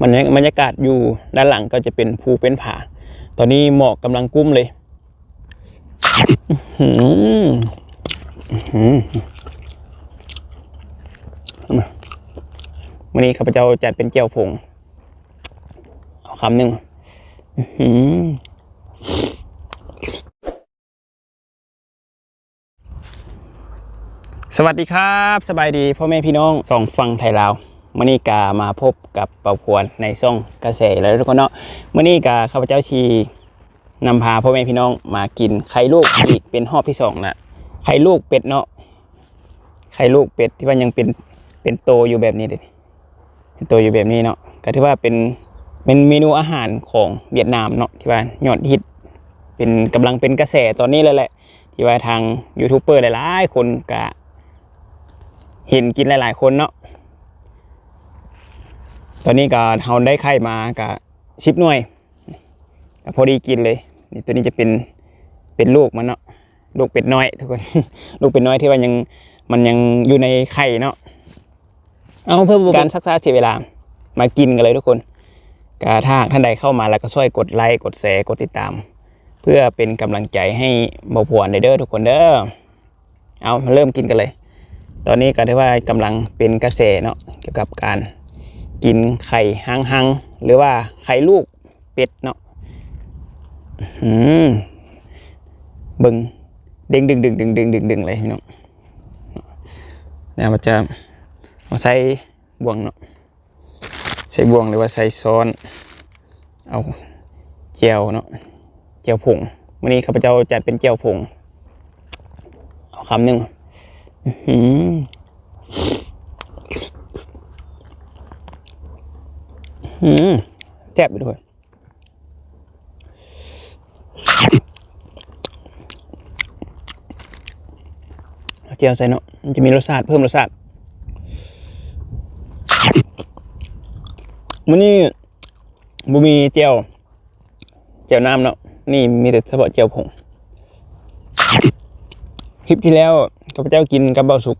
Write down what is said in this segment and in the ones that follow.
มันบรรยากาศอยู่ด้านหลังก็จะเป็นภูเป็นผา ตอนนี้หมอกกำลังกุ้มเลยวันนี้ข้าพเจ้าจัดเป็นเจียวผงเอาคำหนึ่งสวัสดีครับ สบายดีพ่อแม่พี่น้องสองฟังไทยลาว มื่อนี้กามาพบกับป่าพวนในซ่องกระแสแล้วทุกคนเนาะมื่อนี้กาข้าพเจ้าชีนำพาพ่อแม่พี่น้องมากินไข่ลูกอีกเป็นรอบที่สองนะไข่ลูกเป็ดเนาะไข่ลูกเป็ดที่ว่ายังเป็นเป็นโตอยู่แบบนี้เลยเป็นโตอยู่แบบนี้เนาะก็ถือว่าเป็นเป็นเมนูอาหารของเวียดนามเนาะที่ว่ายอดฮิตเป็นกำลังเป็นกระแสตอนนี้เลยแหละ ที่ว่าทางยูทูบเบอร์หลายๆคนกะเห็นกินหลาย ๆ คนเนาะ ตอนนี้ก็เฮาได้ไข่มากับชิปหน่วยก็พอดีกินเลยนี่ตัวนี้จะเป็นเป็นลูกมันเนาะลูกเป็ดน้อยทุกคน ลูกเป็ดน้อยที่ว่ายังมันยังอยู่ในไข่เนาะเอาเพื่อการซักษาเสียเวลามากินกันเลยทุกคนก็ถ้าหากท่านใดเข้ามาแล้วก็ช่วยกดไลค์กดแชร์กดติดตาม เพื่อเป็นกำลังใจให้เบาผวนเด้อทุกคนเด้อเอามาเริ่มกินกันเลย ตอนนี้ก็ถือว่ากำลังเป็นกระแสเนาะเกี่ยวกับการ กินไข่หังหังๆ หรือว่าไข่ลูกเป็ดเนาะอืมบึงด้งดึงดึงดึงดึงดึงดึงเลยพี่น้องเนี่ยมันจะมาใส่บ่วงเนาะใส่บ่วงหรือว่าใส่ซ้อน เอาเจียวเนาะเจียวผงวันนี้ข้าพเจ้าจัดเป็นเจียวผงเอาคำหนึ่งอืม อืมแซ่บไปด้วยเจียวใส่เนาะมันจะมีรสชาติเพิ่มรสชาติมันนี่บุมีเจียวเจียวน้ำเนาะนี่มีแต่เฉพาะเจียวผงคลิปที่แล้วข้าพเจ้ากินกับเบาสุก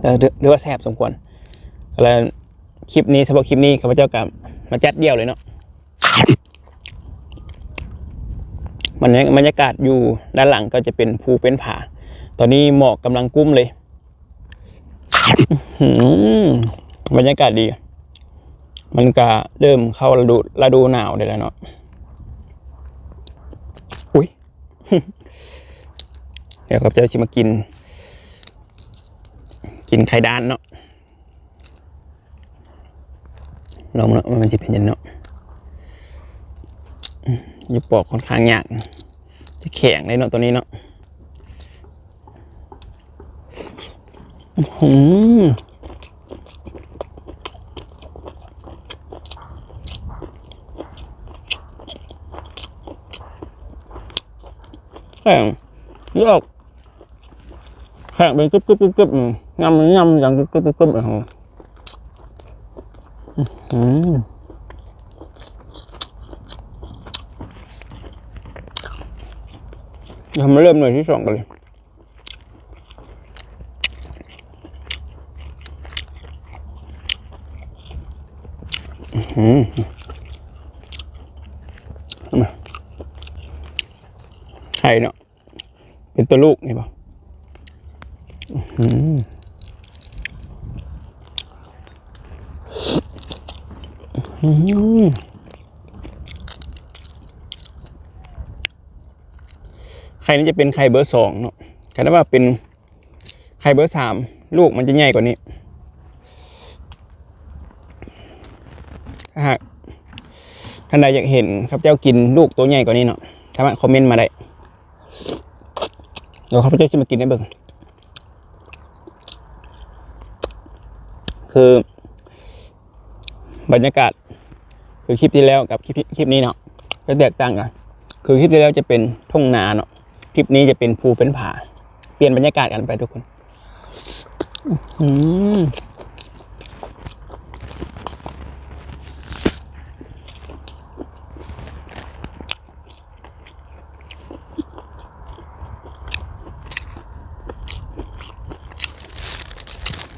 เออหรือว่าแซ่บสมควรแล้ว คลิปนี้เฉพาะคลิปนี้ข้าพเจ้ากับมาจัดเดี่ยวเลยเนาะมันบรรยากาศอยู่ด้านหลังก็จะเป็นภูเป็นผา ตอนนี้หมอกกำลังกุ้มเลยบรรยากาศดี มันก็เริ่มเข้าฤดูฤดูหนาวได้แล้วเนาะอุ้ยเดี๋ยวครับเจ้าชิมากิน กินไข่ดานเนาะ ลองเนาะว่ามันจะเป็นยังเนาะอืมอย่าปอกค่อนข้างยากจะแข็งเลยเนาะตัวนี้เนาะอื้อหือแข็งนี่ออกแข็งเป็นกึบกึบกึบกึบอืมงำงำอย่างกึบกึบกึบกึบ อะอืมเดี๋ยวมาเริ่มหน่วยที่สองกันเลยอื้อหือเอามไข่เนาะเป็นตัวลูกนี่ป่ะอืม ไข่นี้จะเป็นไข่เบอร์สองเนาะแค่ว่าเป็นไข่เบอร์สามลูกมันจะใหญ่กว่านี้ถ้าหากท่านใดอยากเห็นครับเจ้ากินลูกตัวใหญ่กว่านี้เนาะสามารถคอมเมนต์มาได้เดี๋ยวข้าพเจ้าจะมากินให้เบิ่งคือบรรยากาศ คือคลิปที่แล้วกับคลิปคลิปนี้เนาะจะแตกต่างกันคือคลิปที่แล้วจะเป็นทุ่งนาเนาะคลิปนี้จะเป็นภูเป็นผา เปลี่ยนบรรยากาศกันไปทุกคนอืม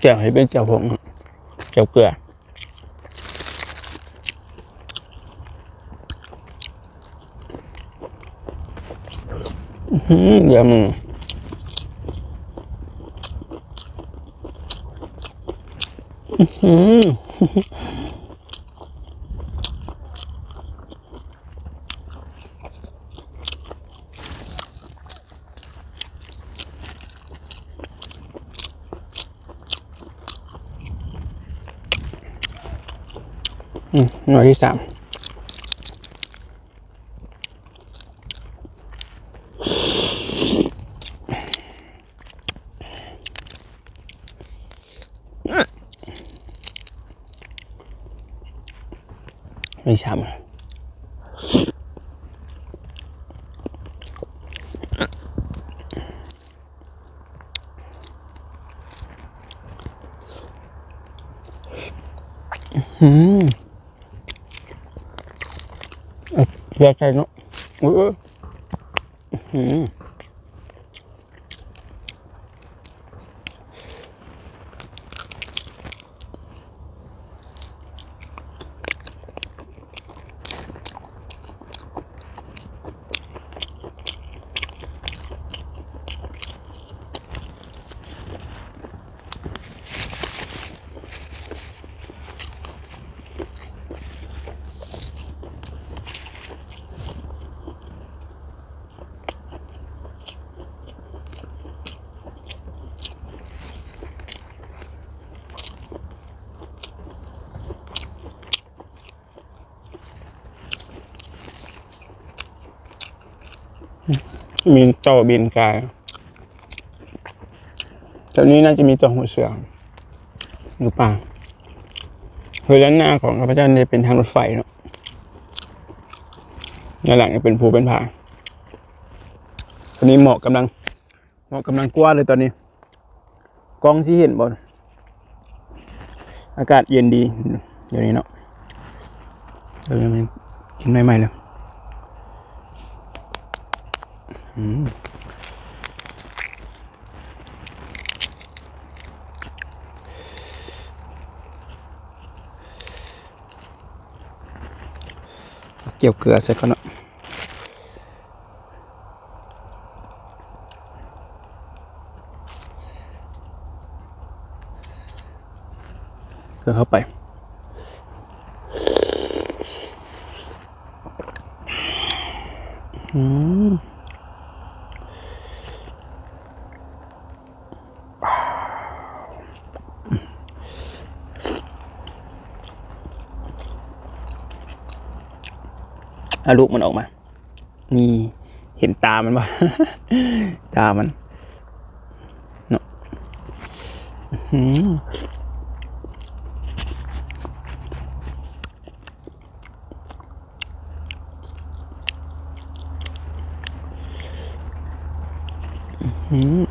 แจ่วให้เป็นแจ่วผงแจ่วเกลือ เดี๋ยวมึงอืมอืมหน่วยที่สาม ไม่ช้ำอืมเยเสียใจเนาะอุ้ยอื มมีต่อบินกายตอนนี้น่าจะมีตัวหัวเสือหรือเปล่าคือด้านหน้าของข้าพเจ้าเนี่ยเป็นทางรถไฟเนาะด้านหลังจะเป็นภูเป็นผาตอนนี้เหมาะกำลังเหมาะกำลังกว้าเลยตอนนี้ กล้องที่เห็นบนอากาศเย็นดี เดี๋ยวนี้เนาะเดี๋ยวมันกินใหม่ๆเลย เกี่ยวเกลือใส่ก่อนเนาะเกลือเข้าไป อาลูกมันออกมา นี่เห็นตามันปะตามันเนาะอื้อ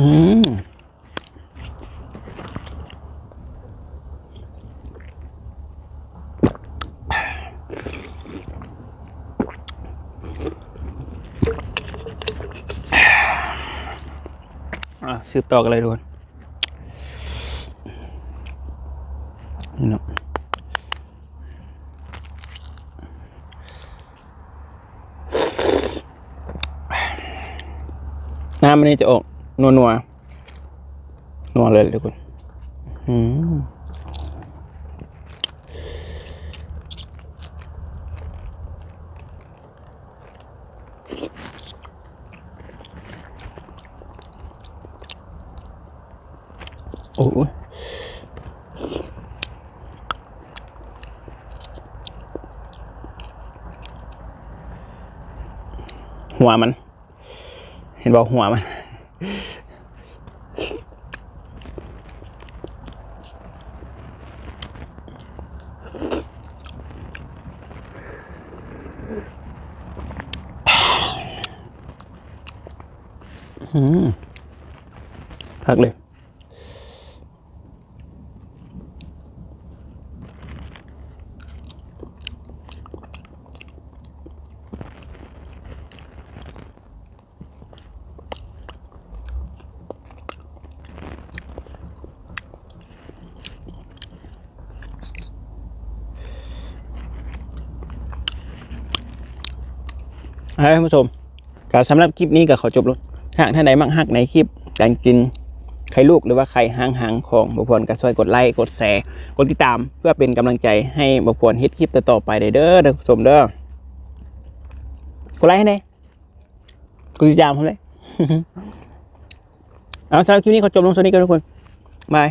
ออื้อหืออืมสืบต่อกันเลยทุกคนนี่เนาะน้ำมันนี่จะออก นัวนัวนัวเลยทุกคนโอ้ยหัวมัน เห็นบอกหัวมัน Ừ. thật đẹp. ท่านผู้ชมก็สำหรับคลิปนี้ก็ขอจบลงหากท่านใดมักฮักในคลิปการกินไข่ลูกหรือว่าไข่หางหางของบุพรก็ช่วยกดไลค์กดแชร์กดติดตาม เพื่อเป็นกำลังใจให้บุพรเฮ็ดคลิปต่อๆไปเด้อเด้อท่านผู้ชมเด้อกดไลค์ให้แน่กดติดตามผมเลยเอาสำหรับคลิปนี้ขอจบลงเท่านี้กันทุกคนบาย